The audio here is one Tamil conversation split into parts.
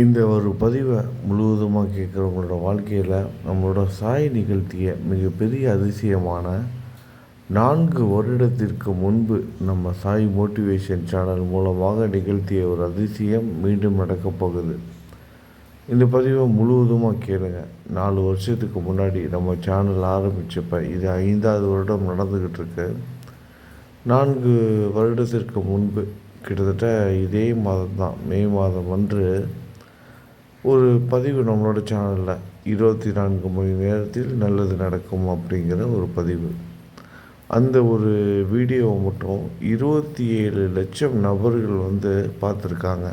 இந்த ஒரு பதிவை முழுவதுமாக கேட்குறவங்களோட வாழ்க்கையில் நம்மளோட சாய் நிகழ்த்திய மிகப்பெரிய அதிசயமான நான்கு வருடத்திற்கு முன்பு நம்ம சாய் மோட்டிவேஷன் சேனல் மூலமாக நிகழ்த்திய ஒரு அதிசயம் மீண்டும் நடக்கப் போகுது. இந்த பதிவை முழுவதுமாக கேளுங்க. நாலு வருஷத்துக்கு முன்னாடி நம்ம சேனல் ஆரம்பித்தப்ப இது ஐந்தாவது வருடம் நடந்துக்கிட்டு இருக்கு. நான்கு வருடத்திற்கு முன்பு கிட்டத்தட்ட இதே மாதம் தான் மே மாதம் அன்று ஒரு பதிவு நம்மளோட சேனலில் இருபத்தி நான்கு மணி நேரத்தில் நல்லது நடக்கும் அப்படிங்கிற ஒரு பதிவு. அந்த ஒரு வீடியோவை மட்டும் இருபத்தி ஏழு லட்சம் நபர்கள் வந்து பார்த்துருக்காங்க.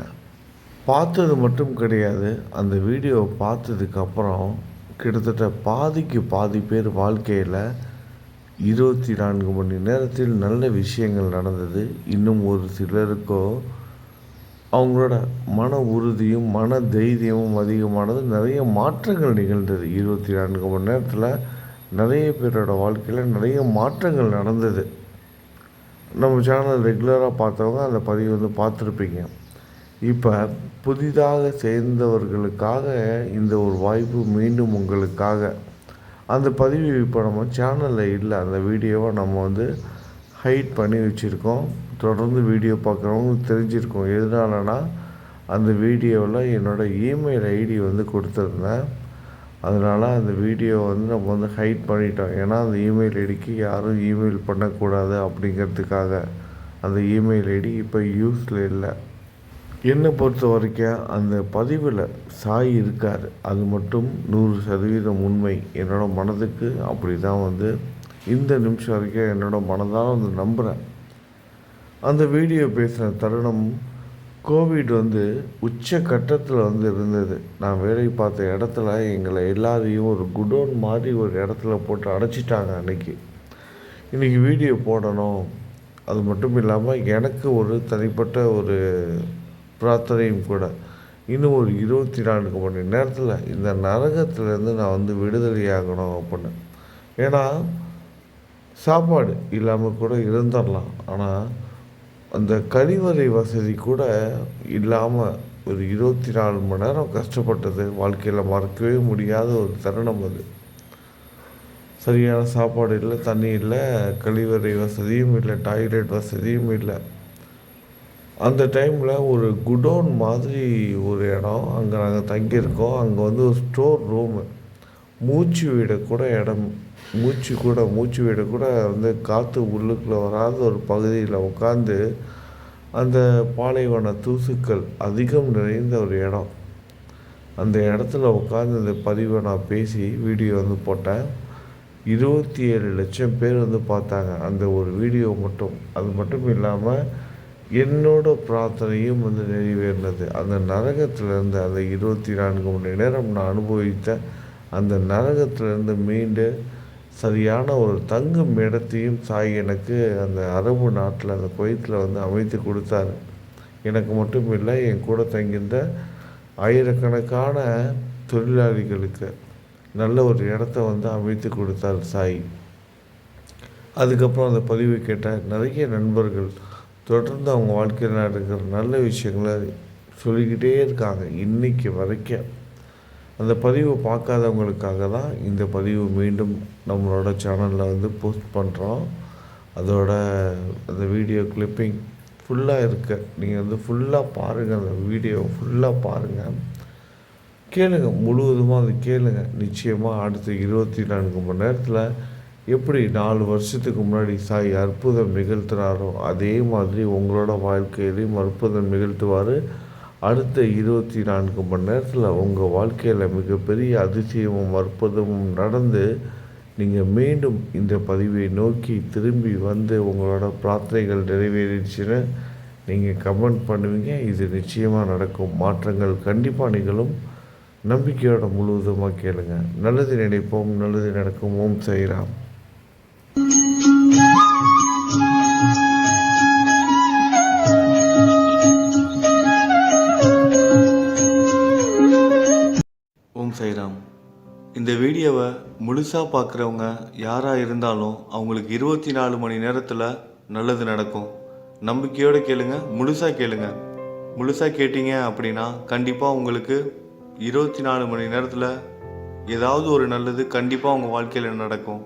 பார்த்தது மட்டும் கிடையாது அந்த வீடியோவை பார்த்ததுக்கப்புறம் கிட்டத்தட்ட பாதிக்கு பாதி பேர் வாழ்க்கையில் இருபத்தி நான்கு மணி நேரத்தில் நல்ல விஷயங்கள் நடந்தது. இன்னும் ஒரு சிலருக்கோ அவங்களோட மன உறுதியும் மன தைரியமும் அதிகமானது. நிறைய மாற்றங்கள் நிகழ்ந்தது. இருபத்தி நான்கு மணி நேரத்தில் நிறைய பேரோட வாழ்க்கையில் நிறைய மாற்றங்கள் நடந்தது. நம்ம சேனல் ரெகுலராக பார்த்தவங்க அந்த பதிவு வந்து பார்த்துருப்பீங்க. இப்போ புதிதாக சேர்ந்தவர்களுக்காக இந்த ஒரு வாய்ப்பு மீண்டும் உங்களுக்காக. அந்த பதிவு இப்போ நம்ம சேனலில் இல்லை. அந்த வீடியோவை நம்ம வந்து ஹைட் பண்ணி வச்சுருக்கோம். தொடர்ந்து வீடியோ பார்க்குறவங்களுக்கு தெரிஞ்சிருக்கும். எதனாலனா அந்த வீடியோவில் என்னோடய இமெயில் ஐடி வந்து கொடுத்துருந்தேன். அதனால் அந்த வீடியோ வந்து நம்ம வந்து ஹைட் பண்ணிட்டோம். ஏன்னா அந்த இமெயில் ஐடிக்கு யாரும் இமெயில் பண்ணக்கூடாது அப்படிங்கிறதுக்காக அந்த இமெயில் ஐடி இப்போ யூஸில் இல்லை. என்னை பொறுத்த வரைக்கும் அந்த பதிவில் சாய் இருக்கார். அது மட்டும் நூறு சதவீதம் உண்மை. என்னோடய மனதுக்கு அப்படி தான் வந்து இந்த நிமிஷம் வரைக்கும் என்னோடய மனதால் வந்து நம்புகிறேன் அந்த வீடியோ பேசின தருணம் கோவிட் வந்து உச்ச கட்டத்தில் வந்து இருந்தது. நான் வேலை பார்த்த இடத்துல எங்களை எல்லாரையும் ஒரு குடோன் மாதிரி ஒரு இடத்துல போட்டு அடைச்சிட்டாங்க அன்றைக்கி இன்றைக்கி வீடியோ போடணும். அது மட்டும் இல்லாமல் எனக்கு ஒரு தனிப்பட்ட ஒரு பிரார்த்தனையும் கூட. இன்னும் ஒரு இருபத்தி நான்கு மணி நேரத்தில் இந்த நரகத்திலேருந்து நான் வந்து விடுதலையாகணும் அப்படின்னு. ஏன்னா சாப்பாடு இல்லாமல் கூட இருந்துடலாம். ஆனால் அந்த கழிவறை வசதி கூட இல்லாமல் ஒரு இருபத்தி நாலு மணி நேரம் கஷ்டப்பட்டது வாழ்க்கையில் மறக்கவே முடியாத ஒரு தருணம் அது. சரியான சாப்பாடு இல்லை தண்ணி இல்லை கழிவறை வசதியும் இல்லை டாய்லெட் வசதியும் இல்லை. அந்த டைமில் ஒரு குடோன் மாதிரி ஒரு இடம் அங்கே நாங்கள் தங்கியிருக்கோம். அங்கே வந்து ஒரு ஸ்டோர் ரூமு. மூச்சு விடக்கூட இடம் மூச்சு கூட மூச்சு விடக்கூட வந்து காற்று உள்ளுக்குள்ளே வராத ஒரு பகுதியில் உட்காந்து அந்த பாலைவன தூசுக்கள் அதிகம் நிறைந்த ஒரு இடம். அந்த இடத்துல உட்காந்து இந்த பதிவை நான் பேசி வீடியோ வந்து போட்டேன். இருபத்தி ஏழு லட்சம் பேர் வந்து பார்த்தாங்க அந்த ஒரு வீடியோ மட்டும். அது மட்டும் இல்லாமல் என்னோட பிரார்த்தனையும் வந்து நிறைவேறினது. அந்த நரகத்திலேருந்து அந்த இருபத்தி நான்கு மணி நேரம் நான் அனுபவித்த அந்த நரகத்திலேருந்து மீண்டு சரியான ஒரு தங்கும் இடத்தையும் சாய் எனக்கு அந்த அரபு நாட்டில் அந்த குவைத்தில் வந்து அமைத்து கொடுத்தாரு. எனக்கு மட்டும் இல்லை என் கூட தங்கியிருந்த ஆயிரக்கணக்கான தொழிலாளிகளுக்கு நல்ல ஒரு இடத்த வந்து அமைத்து கொடுத்தார் சாய். அதுக்கப்புறம் அந்த பதிவு கேட்ட நிறைய நண்பர்கள் தொடர்ந்து அவங்க வாழ்க்கையில் நடக்கிற நல்ல விஷயங்களை சொல்லிக்கிட்டே இருக்காங்க இன்றைக்கி வரைக்கும். அந்த பதிவை பார்க்காதவங்களுக்காக தான் இந்த பதிவு மீண்டும் நம்மளோட சேனலில் வந்து போஸ்ட் பண்ணுறோம் அதோட அந்த வீடியோ கிளிப்பிங் ஃபுல்லாக இருக்க. நீங்கள் வந்து ஃபுல்லாக பாருங்கள் அந்த வீடியோ ஃபுல்லாக பாருங்கள் கேளுங்க முழுவதுமாக அது கேளுங்க. நிச்சயமாக அடுத்த இருபத்தி நான்கு மணி நேரத்தில் எப்படி நாலு வருஷத்துக்கு முன்னாடி சாய் அற்புதம் நிகழ்த்துனாரோ அதே மாதிரி உங்களோட வாழ்க்கையிலையும் அற்புதம் நிகழ்த்துவார். அடுத்த இருபத்தி நான்கு மணி நேரத்தில் உங்கள் வாழ்க்கையில் மிகப்பெரிய அதிசயமும் அற்புதமும் நடந்து நீங்கள் மீண்டும் இந்த பதிவை நோக்கி திரும்பி வந்து உங்களோட பிரார்த்தனைகள் நிறைவேறிடுச்சுன்னு நீங்கள் கமெண்ட் பண்ணுவீங்க. இது நிச்சயமாக நடக்கும். மாற்றங்கள் கண்டிப்பாக நிகழும். நம்பிக்கையோட முழுவதுமாக கேளுங்க. நல்லது நினைப்போம். நல்லது நடக்கும். ஓம் செய்கிறான் சைராம் இந்த வீடியோவை முழுசாக பார்க்குறவங்க யாராக இருந்தாலும் அவங்களுக்கு இருபத்தி நாலு மணி நேரத்தில் நல்லது நடக்கும். நம்பிக்கையோடு கேளுங்க முழுசாக கேளுங்க. முழுசாக கேட்டீங்க அப்படின்னா கண்டிப்பாக உங்களுக்கு இருபத்தி நாலு மணி நேரத்தில் ஏதாவது ஒரு நல்லது கண்டிப்பாக உங்கள் வாழ்க்கையில் நடக்கும்.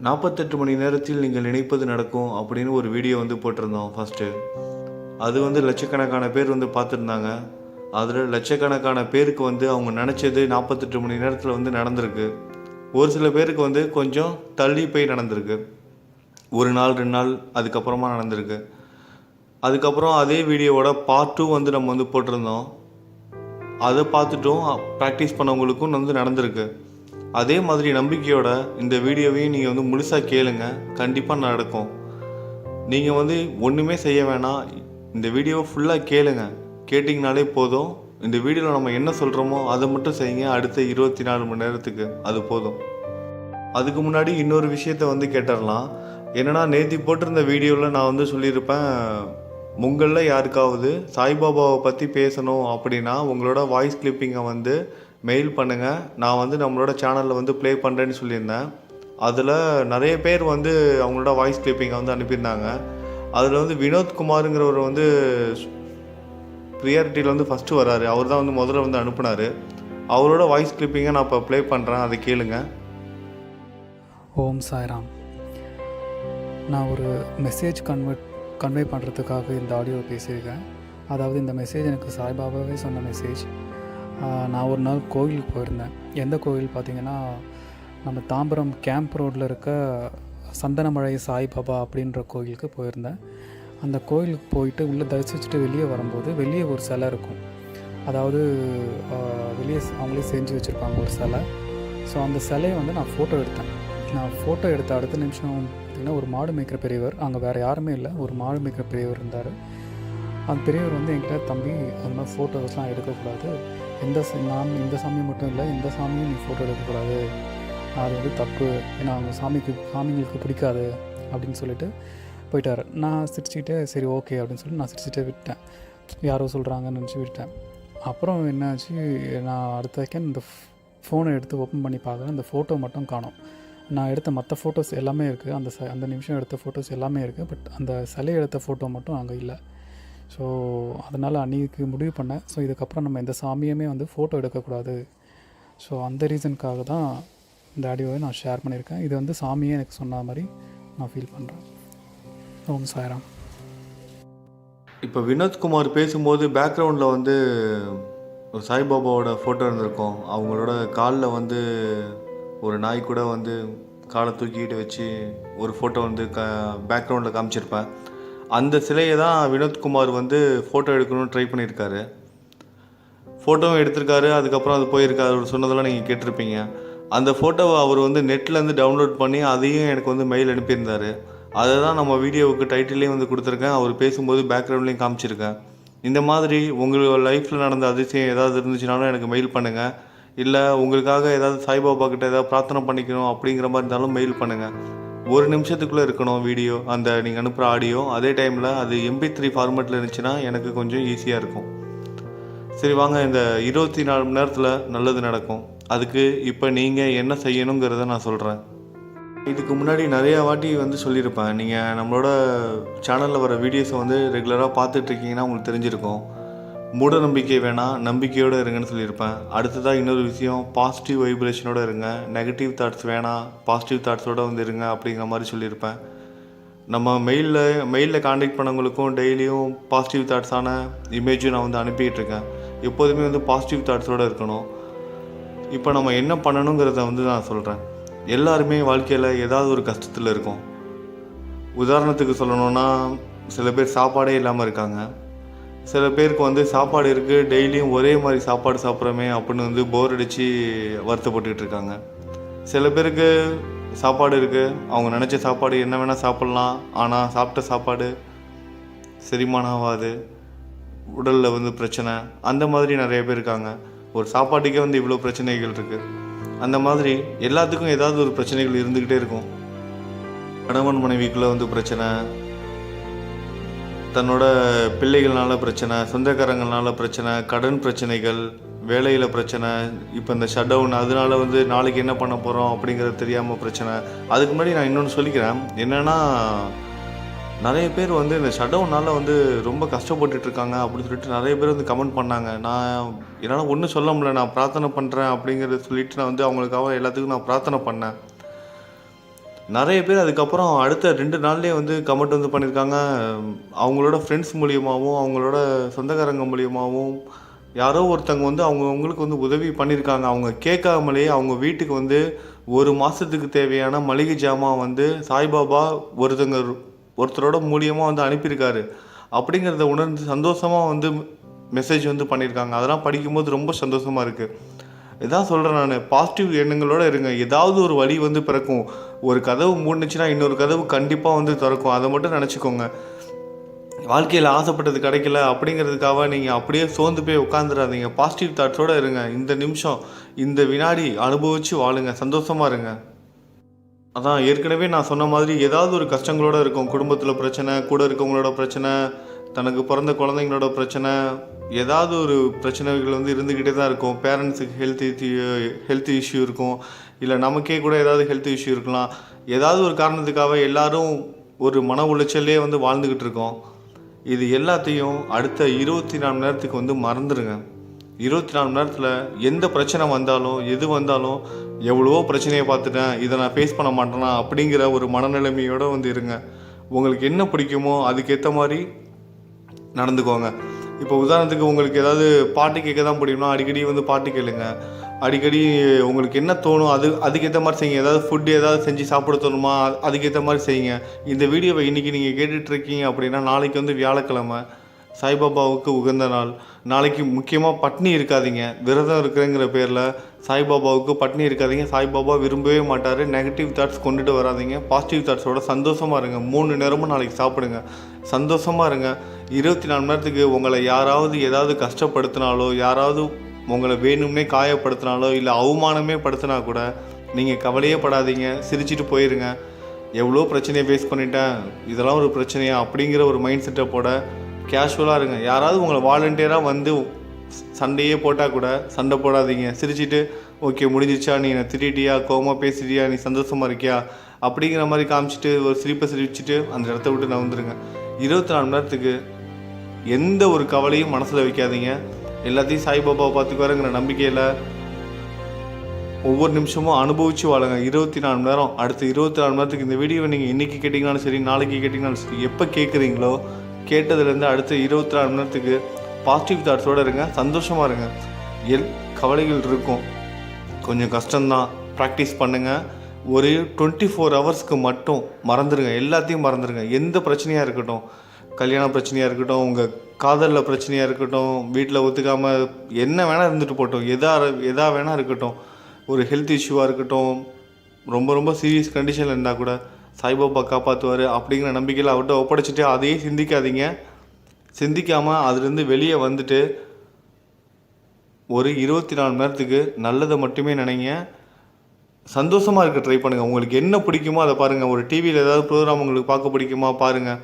நாற்பத்தெட்டு மணி நேரத்தில் நீங்கள் நினைப்பது நடக்கும் அப்படின்னு ஒரு வீடியோ வந்து போட்டிருந்தோம் ஃபஸ்ட்டு அது வந்து லட்சக்கணக்கான பேர் வந்து பார்த்துருந்தாங்க. அதில் லட்சக்கணக்கான பேருக்கு வந்து அவங்க நினச்சது நாற்பத்தெட்டு மணி நேரத்தில் வந்து நடந்திருக்கு. ஒரு சில பேருக்கு வந்து கொஞ்சம் தள்ளி போய் நடந்திருக்கு. ஒரு நாள் ரெண்டு நாள் அதுக்கப்புறமா நடந்திருக்கு. அதுக்கப்புறம் அதே வீடியோவோட பார்ட் டூ வந்து நம்ம வந்து போட்டிருந்தோம். அதை பார்த்துட்டும் ப்ராக்டிஸ் பண்ணவங்களுக்கும் வந்து நடந்திருக்கு. அதே மாதிரி நம்பிக்கையோட இந்த வீடியோவையும் நீங்கள் வந்து முழுசாக கேளுங்க. கண்டிப்பாக நடக்கும். நீங்கள் வந்து ஒன்றுமே செய்ய வேணாம். இந்த வீடியோவை ஃபுல்லாக கேளுங்க. கேட்டிங்கனாலே போதும். இந்த வீடியோவில் நம்ம என்ன சொல்கிறோமோ அதை மட்டும் செய்யுங்க. அடுத்த இருபத்தி நாலு மணி நேரத்துக்கு அது போதும். அதுக்கு முன்னாடி இன்னொரு விஷயத்த வந்து கேட்டுடலாம் என்னன்னா நேத்தி போட்டிருந்த வீடியோவில் நான் வந்து சொல்லியிருப்பேன் உங்களில் யாருக்காவது சாய்பாபாவை பற்றி பேசணும் அப்படின்னா உங்களோட வாய்ஸ் கிளிப்பிங்கை வந்து மெயில் பண்ணுங்கள் நான் வந்து நம்மளோட சேனலில் வந்து ப்ளே பண்ணுறேன்னு சொல்லியிருந்தேன். அதில் நிறைய பேர் வந்து அவங்களோட வாய்ஸ் கிளிப்பிங்கை வந்து அனுப்பியிருந்தாங்க. அதில் வந்து வினோத்குமாருங்கிறவர் வந்து ப்ரியாரிட்டியில் வந்து ஃபஸ்ட்டு வராரு. அவர் தான் வந்து முதல்ல வந்து அனுப்புனார். அவரோட வாய்ஸ் கிளிப்பிங்கை நான் இப்போ ப்ளே பண்ணுறேன் அதை கேளுங்க. ஓம் சாய்ராம். நான் ஒரு மெசேஜ் கன்வெர்ட் கன்வே பண்ணுறதுக்காக இந்த ஆடியோ பேசியிருக்கேன். அதாவது இந்த மெசேஜ் எனக்கு சாய்பாபாவே சொன்ன மெசேஜ் நான் ஒரு நாள் கோவிலுக்கு போயிருந்தேன். எந்த கோவில் பார்த்தீங்கன்னா நம்ம தாம்பரம் கேம்ப் ரோட்டில் இருக்க சந்தனமழை சாய்பாபா அப்படின்ற கோவிலுக்கு போயிருந்தேன். அந்த கோயிலுக்கு போயிட்டு உள்ளே தரிசிச்சுட்டு வெளியே வரும்போது வெளியே ஒரு சிலை இருக்கும். அதாவது வெளியே அவங்களே செஞ்சு வச்சுருப்பாங்க ஒரு சிலை. ஸோ அந்த சிலையை வந்து நான் ஃபோட்டோ எடுத்தேன். நான் ஃபோட்டோ எடுத்த அடுத்த நிமிஷம் பார்த்திங்கன்னா ஒரு மாடு மேய்க்கிற பெரியவர் அங்கே வேறு யாருமே இல்லை ஒரு மாடு மேய்க்கிற பெரியவர் இருந்தார். அந்த பெரியவர் வந்து என்கிட்ட தம்பி அந்த மாதிரி ஃபோட்டோஸ்லாம் எடுக்கக்கூடாது. எந்த நான் இந்த சாமி மட்டும் இல்லை இந்த சாமியும் நீ ஃபோட்டோ எடுக்கக்கூடாது. அது வந்து தப்பு. ஏன்னா அவங்க சாமிக்கு சாமிங்களுக்கு பிடிக்காது. அப்படின்னு சொல்லிட்டு போயிட்டார். நான் சிரிச்சுக்கிட்டே சரி ஓகே அப்படின்னு சொல்லி நான் சிரிச்சுட்டே விட்டேன் யாரோ சொல்கிறாங்கன்னு நினச்சி விட்டேன் அப்புறம் என்னாச்சு நான் அடுத்த செகண்ட் இந்த ஃபோனை எடுத்து ஓப்பன் பண்ணி பார்க்குறேன். அந்த ஃபோட்டோ மட்டும் காணும். நான் எடுத்த மற்ற ஃபோட்டோஸ் எல்லாமே இருக்குது அந்த ச அந்த நிமிஷம் எடுத்த ஃபோட்டோஸ் எல்லாமே இருக்குது பட் அந்த சிலை எடுத்த ஃபோட்டோ மட்டும் அங்கே இல்லை. ஸோ அதனால் அன்றைக்கி முடிவு பண்ணேன். ஸோ இதுக்கப்புறம் நம்ம எந்த சாமியுமே வந்து ஃபோட்டோ எடுக்கக்கூடாது. ஸோ அந்த ரீசனுக்காக தான் இந்த ஆடியோவை நான் ஷேர் பண்ணியிருக்கேன். இது வந்து சாமியே எனக்கு சொன்ன மாதிரி நான் ஃபீல் பண்ணுறேன் ஓம் சாய்ராம். இப்போ வினோத்குமார் பேசும்போது பேக்ரவுண்டில் வந்து ஒரு சாய்பாபாவோட ஃபோட்டோ இருந்திருக்கும். அவங்களோட காலில் வந்து ஒரு நாய் கூட வந்து காலை தூக்கிட்டு வச்சு ஒரு ஃபோட்டோ வந்து க பேக்ரவுண்டில் காமிச்சிருப்பேன். அந்த சிலையை தான் வினோத்குமார் வந்து ஃபோட்டோ எடுக்கணும்னு ட்ரை பண்ணியிருக்காரு. ஃபோட்டோவும் எடுத்திருக்காரு அதுக்கப்புறம் அது போயிருக்காரு. அவர் சொன்னதெல்லாம் நீங்கள் கேட்டிருப்பீங்க. அந்த ஃபோட்டோவை அவர் வந்து நெட்லேருந்து டவுன்லோட் பண்ணி அதையும் எனக்கு வந்து மெயில் அனுப்பியிருந்தார். அதை தான் நம்ம வீடியோவுக்கு டைட்டிலையும் வந்து கொடுத்துருக்கேன். அவர் பேசும்போது பேக்ரவுண்ட்லேயும் காமிச்சிருக்கேன். இந்த மாதிரி உங்களோட லைஃப்பில் நடந்த அதிசயம் ஏதாவது இருந்துச்சுனாலும் எனக்கு மெயில் பண்ணுங்கள் இல்லை உங்களுக்காக ஏதாவது சாய்பாபா கிட்ட ஏதாவது பிரார்த்தனை பண்ணிக்கணும் அப்படிங்கிற மாதிரி இருந்தாலும் மெயில் பண்ணுங்கள் ஒரு நிமிஷத்துக்குள்ளே இருக்கணும் வீடியோ அந்த நீங்கள் அனுப்புகிற ஆடியோ அதே டைமில் அது எம்பி த்ரீ ஃபார்மேட்டில் இருந்துச்சுன்னா எனக்கு கொஞ்சம் ஈஸியாக இருக்கும். சரி வாங்க. இந்த இருபத்தி நாலு மணி நேரத்தில் நல்லது நடக்கும். அதுக்கு இப்போ நீங்கள் என்ன செய்யணுங்கிறத நான் சொல்கிறேன் இதுக்கு முன்னாடி நிறையா வாட்டி வந்து சொல்லியிருப்பேன். நீங்கள் நம்மளோட சேனலில் வர வீடியோஸை வந்து ரெகுலராக பார்த்துட்ருக்கீங்கன்னா உங்களுக்கு தெரிஞ்சிருக்கும். மூட நம்பிக்கை வேணாம் நம்பிக்கையோடு இருங்கன்னு சொல்லியிருப்பேன். அடுத்ததாக இன்னொரு விஷயம் பாசிட்டிவ் வைப்ரேஷனோடு இருங்க. நெகட்டிவ் தாட்ஸ் வேணாம் பாசிட்டிவ் தாட்ஸோடு வந்து இருங்க அப்படிங்கிற மாதிரி சொல்லியிருப்பேன். நம்ம மெயிலில் மெயிலில் காண்டாக்ட் பண்ணவங்களுக்கும் டெய்லியும் பாசிட்டிவ் தாட்ஸான இமேஜும் நான் வந்து அனுப்பிக்கிட்டு இருக்கேன் எப்போதுமே வந்து பாசிட்டிவ் தாட்ஸோடு இருக்கணும். இப்போ நம்ம என்ன பண்ணணுங்கிறத வந்து நான் சொல்கிறேன் எல்லாருமே வாழ்க்கையில் ஏதாவது ஒரு கஷ்டத்தில் இருக்கும். உதாரணத்துக்கு சொல்லணும்னா சில பேர் சாப்பாடே இல்லாமல் இருக்காங்க. சில பேருக்கு வந்து சாப்பாடு இருக்குது டெய்லியும் ஒரே மாதிரி சாப்பாடு சாப்பிட்றோமே அப்படின்னு வந்து போர் அடித்து வருத்தப்பட்டுக்கிட்டு இருக்காங்க. சில பேருக்கு சாப்பாடு இருக்குது அவங்க நினச்ச சாப்பாடு என்ன வேணால் சாப்பிட்லாம் ஆனால் சாப்பிட்ட சாப்பாடு செரிமானம் ஆகாது உடலில் வந்து பிரச்சனை அந்த மாதிரி நிறைய பேர் இருக்காங்க. ஒரு சாப்பாட்டுக்கே வந்து இவ்வளோ பிரச்சனைகள் இருக்குது அந்த மாதிரி எல்லாத்துக்கும் ஏதாவது ஒரு பிரச்சனைகள் இருந்துக்கிட்டே இருக்கும். கணவன் மனைவிக்குள்ளே வந்து பிரச்சனை தன்னோட பிள்ளைகள்னால பிரச்சனை சொந்தக்காரங்களால பிரச்சனை கடன் பிரச்சனைகள் வேலையில் பிரச்சனை இப்போ இந்த ஷட் டவுன் அதனால வந்து நாளைக்கு என்ன பண்ண போகிறோம் அப்படிங்கிறது தெரியாமல் பிரச்சனை. அதுக்கு முன்னாடி நான் இன்னொன்று சொல்லிக்கிறேன். என்னென்னா நிறைய பேர் வந்து இந்த ஷட்டவுனால் வந்து ரொம்ப கஷ்டப்பட்டுட்ருக்காங்க அப்படின்னு சொல்லிட்டு நிறைய பேர் வந்து கமெண்ட் பண்ணாங்க. நான் என்னால் ஒன்றும் சொல்ல முடியல. நான் பிரார்த்தனை பண்ணுறேன் அப்படிங்கிறத சொல்லிட்டு நான் வந்து அவங்களுக்காக எல்லாத்துக்கும் நான் பிரார்த்தனை பண்ணேன். நிறைய பேர் அதுக்கப்புறம் அடுத்த ரெண்டு நாள்லேயே வந்து கமெண்ட் வந்து பண்ணியிருக்காங்க அவங்களோட ஃப்ரெண்ட்ஸ் மூலியமாகவும் அவங்களோட சொந்தக்காரங்க மூலியமாகவும் யாரோ ஒருத்தங்க வந்து அவங்க அவங்களுக்கு வந்து உதவி பண்ணியிருக்காங்க அவங்க கேட்காமலேயே அவங்க வீட்டுக்கு வந்து ஒரு மாதத்துக்கு தேவையான மளிகை ஜாமான் வந்து சாய்பாபா ஒருத்தங்க ஒருத்தரோட மூலியமாக வந்து அனுப்பியிருக்காரு. அப்படிங்கிறத உணர்ந்து சந்தோஷமாக வந்து மெசேஜ் வந்து பண்ணியிருக்காங்க. அதெல்லாம் படிக்கும்போது ரொம்ப சந்தோஷமாக இருக்குது இதான் சொல்கிறேன் நான். பாசிட்டிவ் எண்ணங்களோடு இருங்க. ஏதாவது ஒரு வழி வந்து பிறக்கும். ஒரு கதவு மூடுனுச்சுன்னா இன்னொரு கதவு கண்டிப்பாக வந்து திறக்கும். அதை மட்டும் நினச்சிக்கோங்க. வாழ்க்கையில் ஆசைப்பட்டது கிடைக்கல அப்படிங்கிறதுக்காக நீங்கள் அப்படியே சோர்ந்து போய் உட்காந்துடாதீங்க பாசிட்டிவ் தாட்ஸோடு இருங்க. இந்த நிமிஷம் இந்த வினாடி அனுபவித்து வாழுங்க. சந்தோஷமாக இருங்க. அதான் ஏற்கனவே நான் சொன்ன மாதிரி ஏதாவது ஒரு கஷ்டங்களோட இருக்கும். குடும்பத்தில் பிரச்சனை கூட இருக்கவங்களோட பிரச்சனை தனக்கு பிறந்த குழந்தைங்களோட பிரச்சனை ஏதாவது ஒரு பிரச்சனைகள் வந்து இருந்துக்கிட்டே தான் இருக்கும். பேரண்ட்ஸுக்கு ஹெல்த் ஹெல்த் இஷ்யூ இருக்கும். இல்லை நமக்கே கூட ஏதாவது ஹெல்த் இஷ்யூ இருக்கலாம். ஏதாவது ஒரு காரணத்துக்காக எல்லாரும் ஒரு மன உளைச்சல்லே வந்து வாழ்ந்துக்கிட்டு இருக்கோம். இது எல்லாத்தையும் அடுத்த இருபத்தி நாலு நேரத்துக்கு வந்து மறந்துடுங்க இருபத்தி நாலு மணி நேரத்தில் எந்த பிரச்சனை வந்தாலும் எது வந்தாலும் எவ்வளவோ பிரச்சனையை பார்த்துட்டேன் இதை நான் ஃபேஸ் பண்ண மாட்டேனா அப்படிங்கிற ஒரு மனநிலைமையோடு வந்து இருங்க. உங்களுக்கு என்ன பிடிக்குமோ அதுக்கேற்ற மாதிரி நடந்துக்கோங்க. இப்போ உதாரணத்துக்கு உங்களுக்கு ஏதாவது பாட்டு கேட்க தான் பிடிக்கும்னா அடிக்கடி வந்து பாட்டு கேளுங்க. அடிக்கடி உங்களுக்கு என்ன தோணும் அது அதுக்கேற்ற மாதிரி செய்யுங்க. ஏதாவது ஃபுட்டு ஏதாவது செஞ்சு சாப்பிட தோணுமா அதுக்கேற்ற மாதிரி செய்யுங்க. இந்த வீடியோவை இன்றைக்கி நீங்கள் கேட்டுட்ருக்கீங்க அப்படின்னா நாளைக்கு வந்து வியாழக்கிழமை. சாய்பாபாவுக்கு உகந்த நாள். நாளைக்கு முக்கியமாக பட்னி இருக்காதீங்க. விரதம் இருக்கிறேங்கிற பேரில் சாய்பாபாவுக்கு பட்னி இருக்காதீங்க. சாய்பாபா விரும்பவே மாட்டார். நெகட்டிவ் தாட்ஸ் கொண்டுட்டு வராதிங்க. பாசிட்டிவ் தாட்ஸோட சந்தோஷமாக இருங்க. மூணு நேரமும் நாளைக்கு சாப்பிடுங்க. சந்தோஷமாக இருங்க. இருபத்தி நாலு மணி நேரத்துக்கு உங்களை யாராவது ஏதாவது கஷ்டப்படுத்தினாலோ யாராவது உங்களை வேணும்னே காயப்படுத்தினாலோ இல்லை அவமானமே படுத்தினா கூட நீங்கள் கவலையே படாதீங்க. சிரிச்சிட்டு போயிருங்க. எவ்வளோ பிரச்சனையை ஃபேஸ் பண்ணிட்டேன். இதெல்லாம் ஒரு பிரச்சனையா? அப்படிங்கிற ஒரு மைண்ட் செட்டை போட கேஷுவலாக இருங்க. யாராவது உங்களை வாலண்டியராக வந்து சண்டையே போட்டால் கூட சண்டை போடாதீங்க. சிரிச்சிட்டு ஓகே முடிஞ்சிச்சா நீ என்னை திட்டிட்டியா? கோவமா பேசிட்டியா? நீ சந்தோஷமாக இருக்கியா? அப்படிங்கிற மாதிரி காமிச்சிட்டு ஒரு சிரிப்பை சிரிச்சிட்டு அந்த இடத்த விட்டு நகர்ந்துருங்க. இருபத்தி நாலு மணி நேரத்துக்கு எந்த ஒரு கவலையும் மனசில் வைக்காதீங்க. எல்லாத்தையும் சாய்பாபாவை பார்த்துக்குவாருங்கிற நம்பிக்கையில் ஒவ்வொரு நிமிஷமும் அனுபவிச்சு வாழுங்க. இருபத்தி நாலு மணி நேரம். அடுத்த இருபத்தி நாலு மணி நேரத்துக்கு இந்த வீடியோவை நீங்கள் இன்றைக்கி கேட்டிங்கனாலும் சரி நாளைக்கு கேட்டிங்கனாலும் சரி எப்போ கேட்குறீங்களோ கேட்டதுலேருந்து அடுத்த இருபத்தி நாலு மணி நேரத்துக்கு பாசிட்டிவ் தாட்ஸோடு இருங்க. சந்தோஷமாக இருங்க. எல் கவலைகள் இருக்கும். கொஞ்சம் கஷ்டம்தான். ப்ராக்டிஸ் பண்ணுங்கள் ஒரு டுவெண்ட்டி ஃபோர் ஹவர்ஸ்க்கு மட்டும் மறந்துடுங்க எல்லாத்தையும் மறந்துடுங்க எந்த பிரச்சனையாக இருக்கட்டும். கல்யாண பிரச்சனையாக இருக்கட்டும் உங்கள் காதலில் பிரச்சனையாக இருக்கட்டும் வீட்டில் ஒத்துக்காமல் என்ன வேணால் இருந்துட்டு போட்டோம். எதா எதா வேணால் இருக்கட்டும். ஒரு ஹெல்த் இஷ்யூவாக இருக்கட்டும். ரொம்ப ரொம்ப சீரியஸ் கண்டிஷனில் இருந்தால் கூட சாய்பாபா காப்பாற்றுவார் அப்படிங்கிற நம்பிக்கையில் அவர்கிட்ட ஒப்படைச்சிட்டு அதையே சிந்திக்காதீங்க. சிந்திக்காமல் அதுலேருந்து வெளியே வந்துட்டு ஒரு இருபத்தி நாலு மணி நேரத்துக்கு நல்லதை மட்டுமே நினைங்க. சந்தோஷமாக இருக்க ட்ரை பண்ணுங்கள் உங்களுக்கு என்ன பிடிக்குமோ அதை பாருங்கள் ஒரு டிவியில் ஏதாவது ப்ரோக்ராம் உங்களுக்கு பார்க்க பிடிக்குமா பாருங்கள்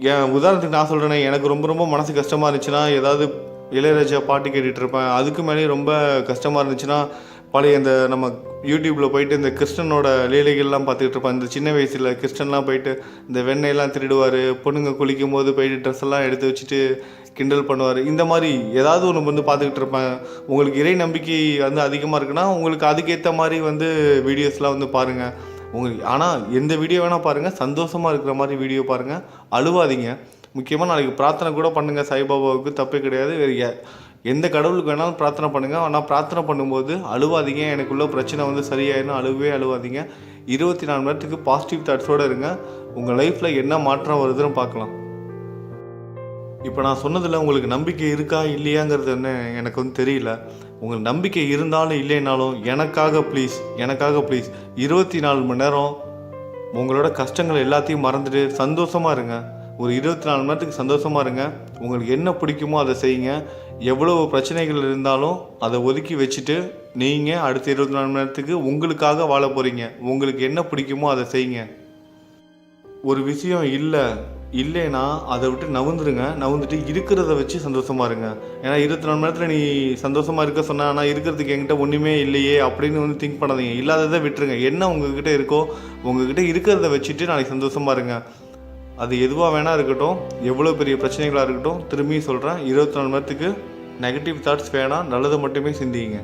ஏன் உதாரணத்துக்கு நான் சொல்கிறேனே எனக்கு ரொம்ப ரொம்ப மனசு கஷ்டமாக இருந்துச்சுன்னா ஏதாவது இளையராஜா பாட்டு கேட்டுட்ருப்பேன் அதுக்கு மேலேயும் ரொம்ப கஷ்டமாக இருந்துச்சுன்னா பழைய இந்த நம்ம யூடியூப்பில் போயிட்டு இந்த கிருஷ்ணனோட லீலைகள்லாம் பார்த்துக்கிட்டு இருப்பேன். இந்த சின்ன வயசில் கிருஷ்ணன்லாம் போயிட்டு இந்த வெண்ணெயெல்லாம் திருடுவார் பொண்ணுங்க குளிக்கும் போது போயிட்டு ட்ரெஸ் எல்லாம் எடுத்து வச்சுட்டு கிண்டல் பண்ணுவார். இந்த மாதிரி ஏதாவது ஒன்று வந்து பார்த்துக்கிட்டு இருப்பேன். உங்களுக்கு இறை நம்பிக்கை வந்து அதிகமாக இருக்குன்னா உங்களுக்கு அதுக்கேற்ற மாதிரி வந்து வீடியோஸ்லாம் வந்து பாருங்கள் உங்களுக்கு ஆனால் எந்த வீடியோ வேணால் பாருங்கள் சந்தோஷமாக இருக்கிற மாதிரி வீடியோ பாருங்கள் அழுவாதீங்க. முக்கியமாக நாளைக்கு பிரார்த்தனை கூட பண்ணுங்கள் சாய்பாபாவுக்கு தப்பே கிடையாது. வேறு எந்த கடவுளுக்கு வேணாலும் பிரார்த்தனை பண்ணுங்கள் ஆனால் பிரார்த்தனை பண்ணும்போது அழுவாதீங்க. எனக்குள்ள பிரச்சனை வந்து சரியாயிடும் அழுவே அழுவாதீங்க. இருபத்தி நாலு மணி நேரத்துக்கு பாசிட்டிவ் தாட்ஸோடு இருங்க. உங்கள் லைஃப்பில் என்ன மாற்றம் வருதுன்னு பார்க்கலாம். இப்போ நான் சொன்னதில் உங்களுக்கு நம்பிக்கை இருக்கா இல்லையாங்கிறது என்ன எனக்கு வந்து தெரியல. உங்களுக்கு நம்பிக்கை இருந்தாலும் இல்லைனாலும் எனக்காக ப்ளீஸ் எனக்காக ப்ளீஸ் இருபத்தி நாலு மணி நேரம் உங்களோட கஷ்டங்கள் எல்லாத்தையும் மறந்துட்டு சந்தோஷமாக இருங்க. ஒரு இருபத்தி நாலு மணி நேரத்துக்கு சந்தோஷமாக இருங்க. உங்களுக்கு என்ன பிடிக்குமோ அதை செய்யுங்க. எவ்வளோ பிரச்சனைகள் இருந்தாலும் அதை ஒதுக்கி வச்சுட்டு நீங்கள் அடுத்த இருபத்தி நாலு மணி நேரத்துக்கு உங்களுக்காக வாழ போகிறீங்க உங்களுக்கு என்ன பிடிக்குமோ அதை செய்யுங்க. ஒரு விஷயம் இல்லை இல்லைன்னா அதை விட்டு நவுந்துருங்க. நவுந்துட்டு இருக்கிறத வச்சு சந்தோஷமா இருங்க. ஏன்னா இருபத்தி நாலு மணி நேரத்தில் நீ சந்தோஷமாக இருக்க சொன்னால் ஆனால் இருக்கிறதுக்கு என்கிட்ட ஒன்றுமே இல்லையே அப்படின்னு வந்து திங்க் பண்ணாதீங்க. இல்லாததை விட்டுருங்க. என்ன உங்ககிட்ட இருக்கோ உங்ககிட்ட இருக்கிறத வச்சுட்டு நாளைக்கு சந்தோஷமா இருங்க. அது எதுவாக வேணா இருக்கட்டும் எவ்வளோ பெரிய பிரச்சனைகளாக இருக்கட்டும் திரும்பியும் சொல்கிறேன் இருபத்தி நாலு நேரத்துக்கு நெகட்டிவ் தாட்ஸ் வேணாம் நல்லதை மட்டுமே சிந்திங்க.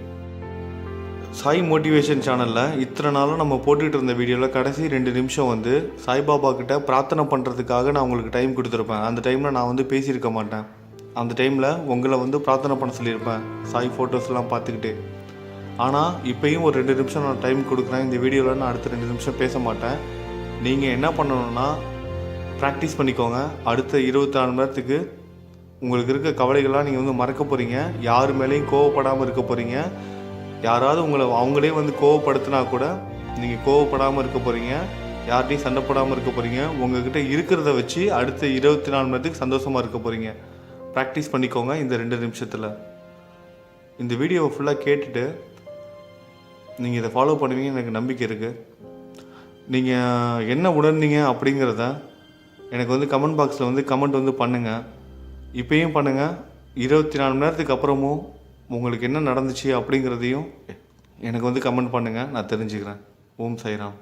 சாய் மோட்டிவேஷன் சேனலில் இத்தனை நாளும் நம்ம போட்டுக்கிட்டு இருந்த வீடியோவில் கடைசி ரெண்டு நிமிஷம் வந்து சாய்பாபா கிட்ட பிரார்த்தனை பண்ணுறதுக்காக நான் உங்களுக்கு டைம் கொடுத்துருப்பேன். அந்த டைமில் நான் வந்து பேசியிருக்க மாட்டேன். அந்த டைமில் உங்களை வந்து பிரார்த்தனை பண்ண சொல்லியிருப்பேன். சாய் ஃபோட்டோஸ்லாம் பார்த்துக்கிட்டு. ஆனால் இப்போயும் ஒரு ரெண்டு நிமிஷம் நான் டைம் கொடுக்குறேன். இந்த வீடியோவில் நான் அடுத்த ரெண்டு நிமிஷம் பேச மாட்டேன். நீங்கள் என்ன பண்ணணும்னா ப்ராக்டிஸ் பண்ணிக்கோங்க. அடுத்த இருபத்தி நாலு மணி நேரத்துக்கு உங்களுக்கு இருக்க கவலைகள்லாம் நீங்கள் வந்து மறக்க போகிறீங்க யார் மேலேயும் கோவப்படாமல் இருக்க போகிறீங்க யாராவது உங்களை அவங்களே வந்து கோவப்படுத்தினா கூட நீங்கள் கோவப்படாமல் இருக்க போகிறீங்க யார்கிட்டையும் சண்டை போடாமல் இருக்க போகிறீங்க உங்ககிட்ட இருக்கிறத வச்சு அடுத்த இருபத்தி நாலு மணி நேரத்துக்கு சந்தோஷமாக இருக்க போகிறீங்க ப்ராக்டிஸ் பண்ணிக்கோங்க இந்த ரெண்டு நிமிஷத்தில். இந்த வீடியோவை ஃபுல்லாக கேட்டுட்டு நீங்கள் இதை ஃபாலோ பண்ணுவீங்கன்னு எனக்கு நம்பிக்கை இருக்குது நீங்கள் என்ன உணர்ந்தீங்க அப்படிங்கிறத எனக்கு வந்து கமெண்ட் பாக்ஸில் வந்து கமெண்ட் வந்து பண்ணுங்கள் இப்பயும் பண்ணுங்கள் இருபத்தி நாலு மணி நேரத்துக்கு அப்புறமும் உங்களுக்கு என்ன நடந்துச்சு அப்படிங்கிறதையும் எனக்கு வந்து கமெண்ட் பண்ணுங்கள் நான் தெரிஞ்சுக்கிறேன். ஓம் சைராம்